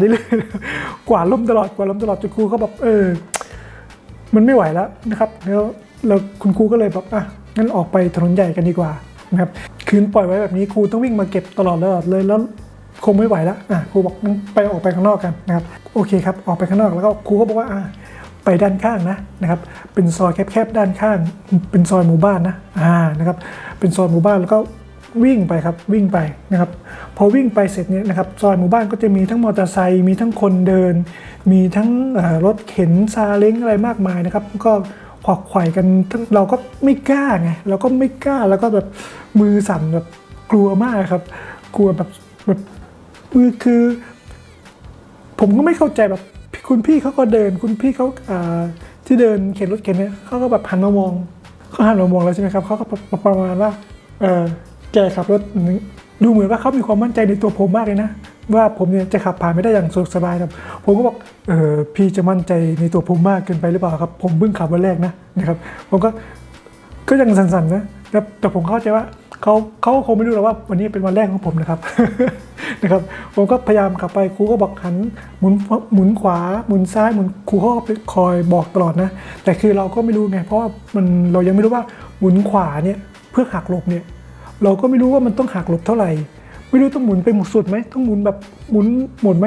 นี่เลยกวาดล้มตลอดกวาดล้มตลอดจนครูเขาแบบเออ มันไม่ไหวแล้วนะครับแล้วแล้วคุณครูก็เลยแบบอะงั้นออกไปถนนใหญ่กันดีกว่านะครับคืนปล่อยไว้แบบนี้ครูต้องวิ่งมาเก็บตลอดเลยเลยแล้วคงไม่ไหวแล้วอะครูบอกงั้นไปออกไปข้างนอกกันนะครับโอเคครับออกไปข้างนอกแล้วก็ครูก็บอกว่าอะไปด้านข้างนะนะครับ เป็นซอยแคบๆด้านข้าง เป็นซอยหมู่บ้านนะอ่านะครับ เป็นซอยหมู่บ้านแล้วก็ วิ่งไปครับวิ่งไปนะครับพอวิ่งไปเสร็จเนี่ยนะครับซอยหมู่บ้านก็จะมีทั้งมอเตอร์ไซค์มีทั้งคนเดิน มีทั้งรถเข็นซาเล้งอะไรมากมายนะครับ ก็ขวักไขว่กันทั้งเราก็ไม่กล้าไงเราก็ไม่กล้าแล้วก็แบบมือสั่นแบบกลัวมากครับ กลัวแบบแบบมือคือ ผมก็ไม่เข้าใจแบบคุณพี่เขาก็เดินคุณพี่เขาาที่เดินเข็นรถเข็นเนี่ยเขาก็แบบหันมามองเขาหันมามองแล้วใช่ไหมครับเขาก็ประประมาณว่าเออ แกขับรถดูเหมือนว่าเขามีความมั่นใจในตัวผมมากเลยนะ ว่าผมเนี่ยจะขับผ่านไม่ได้อย่างสะดวกสบายครับ ผมก็บอกเออพี่จะมั่นใจในตัวผมมากเกินไปหรือเปล่าครับ ผมเพิ่งขับวันแรกนะนะครับผมก็ก็ยังสั่นๆนะแต่แต่ผมเข้าใจว่าเขาเขาคงไม่รู้หรอกว่าวันนี้เป็นวันแรกของผมนะครับนะครับ ผมก็พยายามขับไปครูก็บอกหันหมุนหมุนขวาหมุนซ้ายหมุนครูเขาก็คอยบอกตลอดนะ แต่คือเราก็ไม่รู้ไง เพราะว่ามันเรายังไม่รู้ว่าหมุนขวาเนี่ยเพื่อหักหลบเนี่ย เราก็ไม่รู้ว่ามันต้องหักหลบเท่าไหร่ ไม่รู้ต้องหมุนไปหมดสุดไหมต้องหมุนแบบหมุนหมดไหม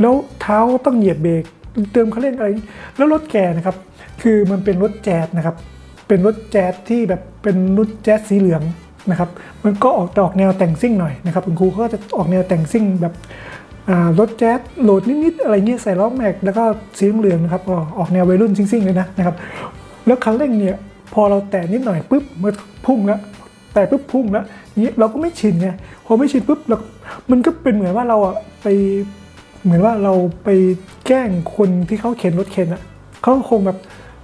แล้วเท้าต้องเหยียบเบรกเติมคันเร่งอะไร แล้วรถแกนะครับ คือมันเป็นรถแจ๊สนะครับ เป็นรถแจ๊สที่แบบเป็นรถแจ๊สสีเหลืองนะครับ มันก็ออกออกแนวแต่งซิ่งหน่อยนะครับคุณครูก็จะออกแนวแต่งซิ่งแบบรถแจ๊สโหลดนิดๆอะไรเงี้ยใส่ล้อแม็กแล้วก็สีเหลืองนะครับก็ออกแนววัยรุ่นซิ่งๆเลยนะนะครับ แล้วคันเร่งเนี่ยพอเราแตะนิดหน่อยปุ๊บมันพุ่งแล้ว แต่ปุ๊บพุ่งแล้วนี้เราก็ไม่ชินไงพอไม่ชินปุ๊บเรามันก็เป็นเหมือนว่าเราอะไปเหมือนว่าเราไปแกล้งคนที่เขาเข็นรถเข็นอะเขาคงแบบ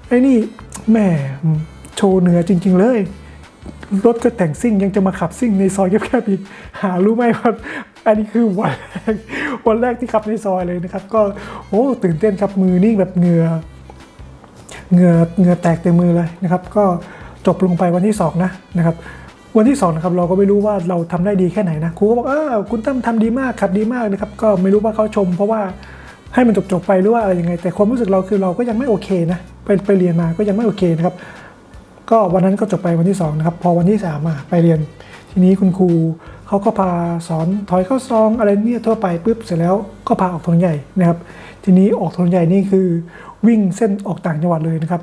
ไอ้นี่แหมโชว์เหนือจริง ๆ เลย รถก็แต่งซิ่งยังจะมาขับซิ่งในซอยแคบๆอีกหารู้ไหมครับอันนี้คือวันแรกวันแรกที่ขับในซอยเลยนะครับ ก็โอ้ตื่นเต้นครับมือนิ่งแบบเหงื่อเหงื่อเหงื่อแตกเต็มมือเลยนะครับ ก็จบลงไปวันที่ 2 นะนะครับ วันที่2นะครับเราก็ไม่รู้ว่าเราทำได้ดีแค่ไหนนะครูก็บอกเออคุณตั้มทำดีมากขับดีมากนะครับก็ไม่รู้ว่าเขาชม เพราะว่าให้มันจบๆไปหรือว่าอะไรยังไง แต่ความรู้สึกเราคือเราก็ยังไม่โอเคนะไปไปเรียนมาก็ยังไม่โอเคนะครับก็วันนั้นก็จบไปวันที่2นะครับพอวันที่3มาไปเรียน ทีนี้คุณครูเขาก็พาสอนถอยเข้าซองอะไรเนี่ยทั่วไปปุ๊บเสร็จแล้วก็พาออกถนนใหญ่นะครับ ทีนี้ออกถนนใหญ่นี่คือวิ่งเส้นออกต่างจังหวัดเลยนะครับ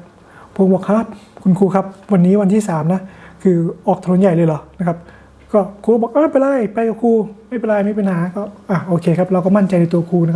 ผมบอกครับ คุณครูครับ วันนี้วันที่3นะ คือออกถนนใหญ่เลยเหรอนะครับก็ครูบอกเออไม่เป็นไรไปกับครูไม่เป็นไรไม่เป็นปัญหาก็อะโอเคครับเราก็มั่นใจในตัวครูนะครับ